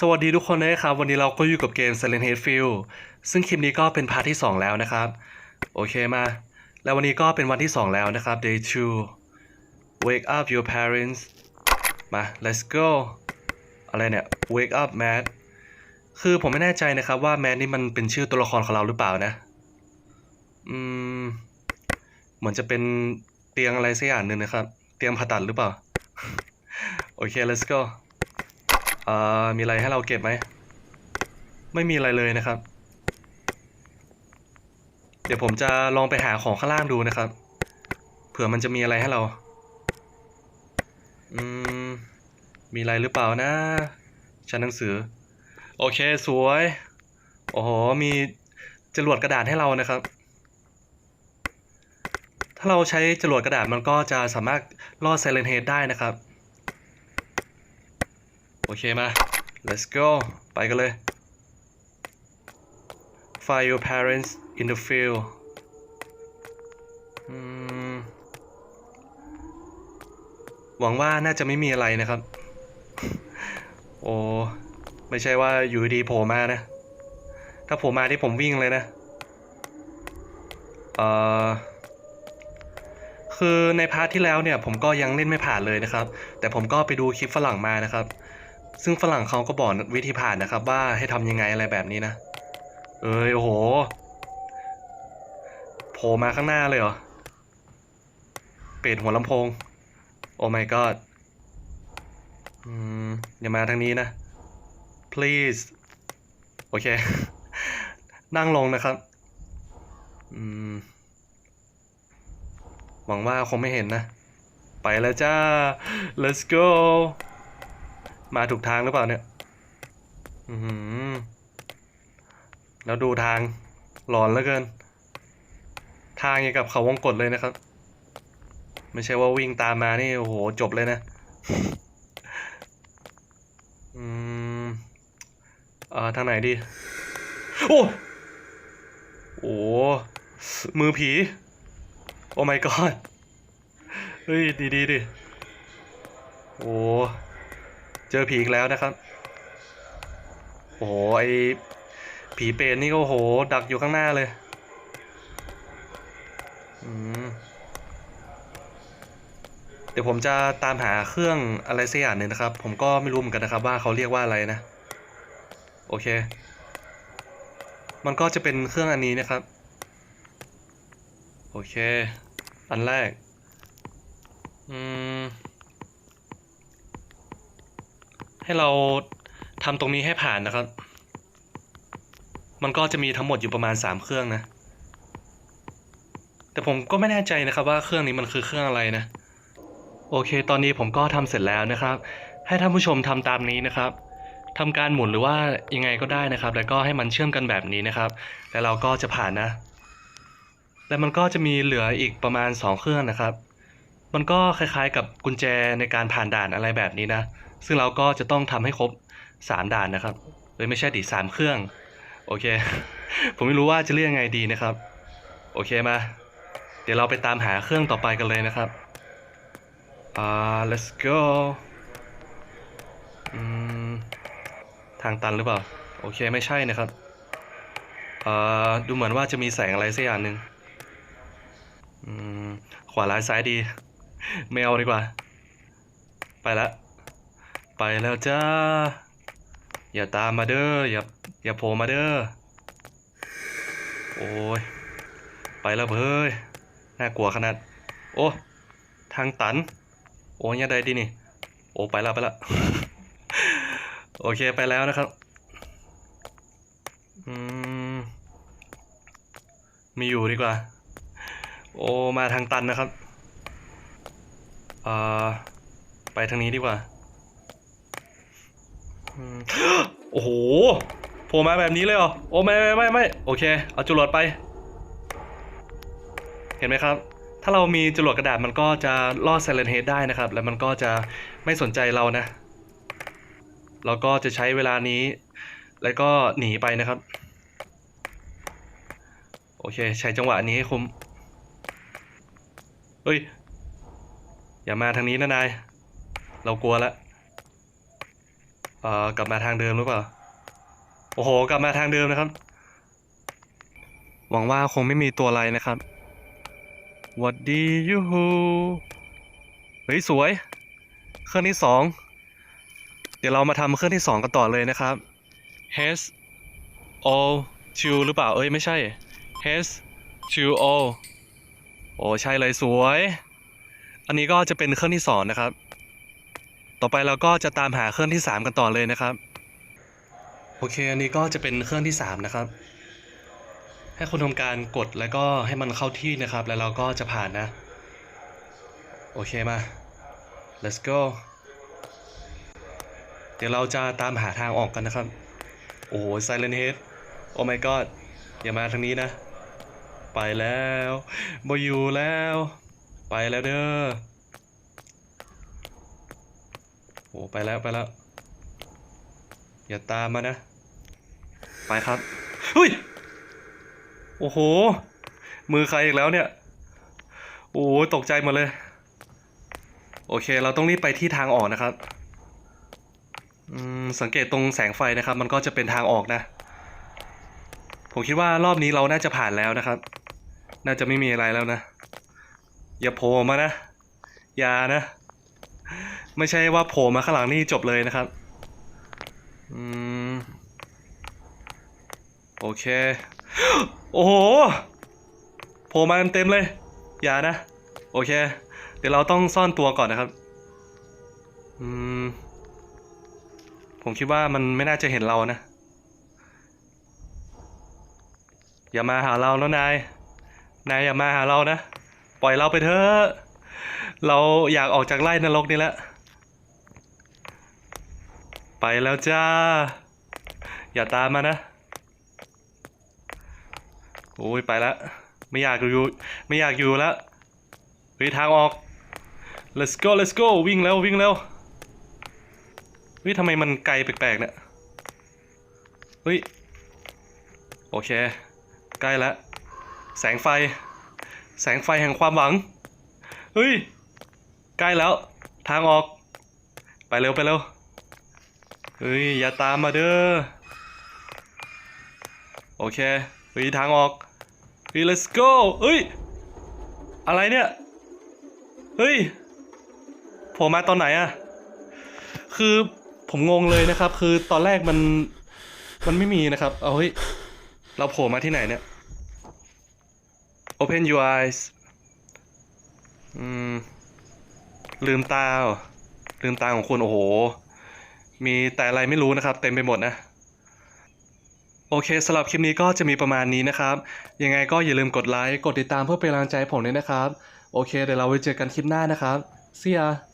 สวัสดีทุกคนนะครับ วันนี้เราก็อยู่กับเกม Silent Hill Field ซึ่งคลิปนี้ก็เป็นพาร์ทที่ 2 แล้วนะครับ โอเคมา แล้ววันนี้ก็เป็นวันที่ 2 แล้วนะครับ day 2 wake up your parents มา let's go อะไรเนี่ย wake up Matt คือผมไม่แน่ใจนะครับว่า Matt นี่มันเป็นชื่อตัวละครของเราหรือเปล่านะ อืม เหมือนจะเป็นเตียงอะไรสักอย่างหนึ่งนะครับ เตียงผ่าตัดหรือเปล่า โอเค let's go อ่อมีอะไรให้เราเก็บไหม ไม่มีอะไรเลยนะครับ เดี๋ยวผมจะลองไปหาของข้างล่างดูนะครับ เผื่อมันจะมีอะไรให้เรา อืม มีอะไรหรือเปล่านะ ชั้นหนังสือ โอเคสวย โอ้โห มีจรวดกระดาษให้เรานะครับ ถ้าเราใช้จรวดกระดาษมันก็จะสามารถล่อไซเลนเฮดได้นะครับ อเคมา let's go ไปกันเลย Find your parents in the field หวังว่าน่าจะไม่มีอะไรนะครับ โอ้ไม่ใช่ว่าอยู่ดีโผล่มานะ ถ้าโผล่มาที่ผมวิ่งเลยนะเอ่อคือในพาร์ทที่แล้วเนี่ยผมก็ยังเล่นไม่ผ่านเลยนะครับ แต่ผมก็ไปดูคลิปฝรั่งมานะครับ ซึ่งฝรั่งเขาก็บอกวิธีผ่านนะครับว่าให้ทำยังไงอะไรแบบนี้นะ เอ้ยโอ้โหโผล่มาข้างหน้าเลยเหรอ เปิดหัวลำโพง โอ้ my god อืมอย่ามาทางนี้นะ please โอเค นั่งลงนะครับ อืม หวังว่าคงไม่เห็นนะ ไปแล้วจ้า let's go มาถูกทางหรือเปล่าเนี่ย อือแล้วดูทางหลอนเหลือเกิน ทางอย่างกับเขาวงกตเลยนะครับ ไม่ใช่ว่าวิ่งตามมานี่โอ้โหจบเลยนะ อืมอ่อทางไหนดี โอ้ โอ้ มือผี โอ้ my god เฮ้ย ดีดีดิ โอ้ เจอผีอีกแล้วนะครับ โอ้โหไอผีเปรตนี่ก็โอ้โหดักอยู่ข้างหน้าเลยอืมเดี๋ยวผมจะตามหาเครื่องอะไรสักอย่างหนึ่งนะครับ ผมก็ไม่รู้เหมือนกันนะครับว่าเขาเรียกว่าอะไรนะ โอเค มันก็จะเป็นเครื่องอันนี้นะครับ โอเค อันแรก อืม ให้เราทำตรงนี้ให้ผ่านนะครับ มันก็จะมีทั้งหมดอยู่ประมาณ 3 เครื่องนะ แต่ผมก็ไม่แน่ใจนะครับว่าเครื่องนี้มันคือเครื่องอะไรนะ โอเค ตอนนี้ผมก็ทำเสร็จแล้วนะครับ ให้ท่านผู้ชมทำตามนี้นะครับทำการหมุนหรือว่ายังไงก็ได้นะครับ แล้วก็ให้มันเชื่อมกันแบบนี้นะครับ แล้วเราก็จะผ่านนะ แล้วมันก็จะมีเหลืออีกประมาณ 2 เครื่องนะครับ มันก็คล้ายๆกับกุญแจในการผ่านด่านอะไรแบบนี้นะ ซึ่งเราก็จะต้องทำให้ครบ 3 ด่านนะครับเลยไม่ใช่ดิสามเครื่อง โอเค ผมไม่รู้ว่าจะเรียกยังไงดีนะครับ โอเคมา เดี๋ยวเราไปตามหาเครื่องต่อไปกันเลยนะครับอ่า let's go อืมทางตันหรือเปล่า โอเคไม่ใช่นะครับอ่าดูเหมือนว่าจะมีแสงอะไรสักอย่างหนึ่งอืมขวาร้ายซ้ายดี ไม่เอาดีกว่า ไปและ ไปแล้วจ้า อย่าตามมาเด้อ อย่า อย่าโผล่มาเด้อ โอ้ย ไปแล้วเฮ้ย น่ากลัวขนาด โอ้ ทางตัน โอ้ยยังไงดีนี่ โอ้ ไปแล้วไปแล้ว โอเคไปแล้วนะครับ อืม มีอยู่ดีกว่า โอ้ มาทางตันนะครับ อ่า ไปทางนี้ดีกว่า โอ้โหโผล่มาแบบนี้เลยเหรอ โอ้ไม่ไม่ไม่ไม่โอเค เอาจรวดไป เห็นไหมครับ ถ้าเรามีจรวดกระดาษมันก็จะล่อไซเลนเฮดได้นะครับ แล้วมันก็จะไม่สนใจเรานะ เราก็จะใช้เวลานี้ แล้วก็หนีไปนะครับ โอเค ใช้จังหวะนี้ให้คุ้มเฮ้ย อย่ามาทางนี้นะนาย เรากลัวแล้ว เอ่อกลับมาทางเดิมหรือเปล่า โอ้โห กลับมาทางเดิมนะครับ หวังว่าคงไม่มีตัวอะไรนะครับหวัดดียูฮูเฮ้ยสวย เครื่องที่สอง เดี๋ยวเรามาทำเครื่องที่สองกันต่อเลยนะครับ H O 2หรือเปล่า เอ้ย ไม่ใช่ H 2 O โอ้ ใช่เลยสวย อันนี้ก็จะเป็นเครื่องที่สองนะครับ ต่อไปเราก็จะตามหาเครื่องที่สามกันต่อเลยนะครับ โอเค อันนี้ก็จะเป็นเครื่องที่สามนะครับ ให้คุณทำการกดแล้วก็ให้มันเข้าที่นะครับ แล้วเราก็จะผ่านนะ โอเคมา let's go เดี๋ยวเราจะตามหาทางออกกันนะครับ โอ้โห silent head โอ้ my god อย่ามาทางนี้นะ ไปแล้วบอยู่แล้ว ไปแล้วเด้อ โอ้ไปแล้วไปแล้ว อย่าตามมานะ ไปครับเฮ้ยโอ้โห มือใครอีกแล้วเนี่ย โอ้ตกใจหมดเลย โอเค เราต้องรีบไปที่ทางออกนะครับสังเกตตรงแสงไฟนะครับ มันก็จะเป็นทางออกนะ ผมคิดว่ารอบนี้เราน่าจะผ่านแล้วนะครับ น่าจะไม่มีอะไรแล้วนะ อย่าโผล่มานะ อย่านะ ไม่ใช่ว่าโผล่มาข้างหลังนี่จบเลยนะครับ อืม โอเค โอ้โห โผล่มาเต็มเลย อย่านะ โอเค เดี๋ยวเราต้องซ่อนตัวก่อนนะครับ อืม ผมคิดว่ามันไม่น่าจะเห็นเรานะ อย่ามาหาเราแล้วนาย นายอย่ามาหาเรานะ ปล่อยเราไปเถอะ เราอยากออกจากไร่นรกนี่แหละ ไปแล้วจ้า อย่าตามมานะ โอ้ยไปแล้วไม่อยากอยู่ ไม่อยากอยู่แล้วเฮ้ยทางออก let's go let's go วิ่งแล้ววิ่งแล้วเฮ้ยทำไมมันไกลแปลกๆเนี่ยเฮ้ย โอเค ใกล้แล้วแสงไฟ แสงไฟแห่งความหวัง เฮ้ย ใกล้แล้ว ทางออก ไปเร็วไปเร็ว เฮ้ยอย่าตามมาเด้อโอเคเฮ้ยทางออกเฮ้ย let's go เฮ้ยอะไรเนี่ยเฮ้ยโผมมาตอนไหนอะคือผมงงเลยนะครับ คือตอนแรกมันมันไม่มีนะครับ เอาเฮ้ย เราโผล่มาที่ไหนเนี่ย Open your eyes อืมลืมตาลืมตาของคุณโอ้โห มีแต่อะไรไม่รู้นะครับ เต็มไปหมดนะ โอเคสำหรับคลิปนี้ก็จะมีประมาณนี้นะครับ ยังไงก็อย่าลืมกดไลค์ กดติดตามเพื่อเป็นกำลังใจผมด้วยนะครับ โอเค เดี๋ยวเราไว้เจอกันคลิปหน้านะครับ See ya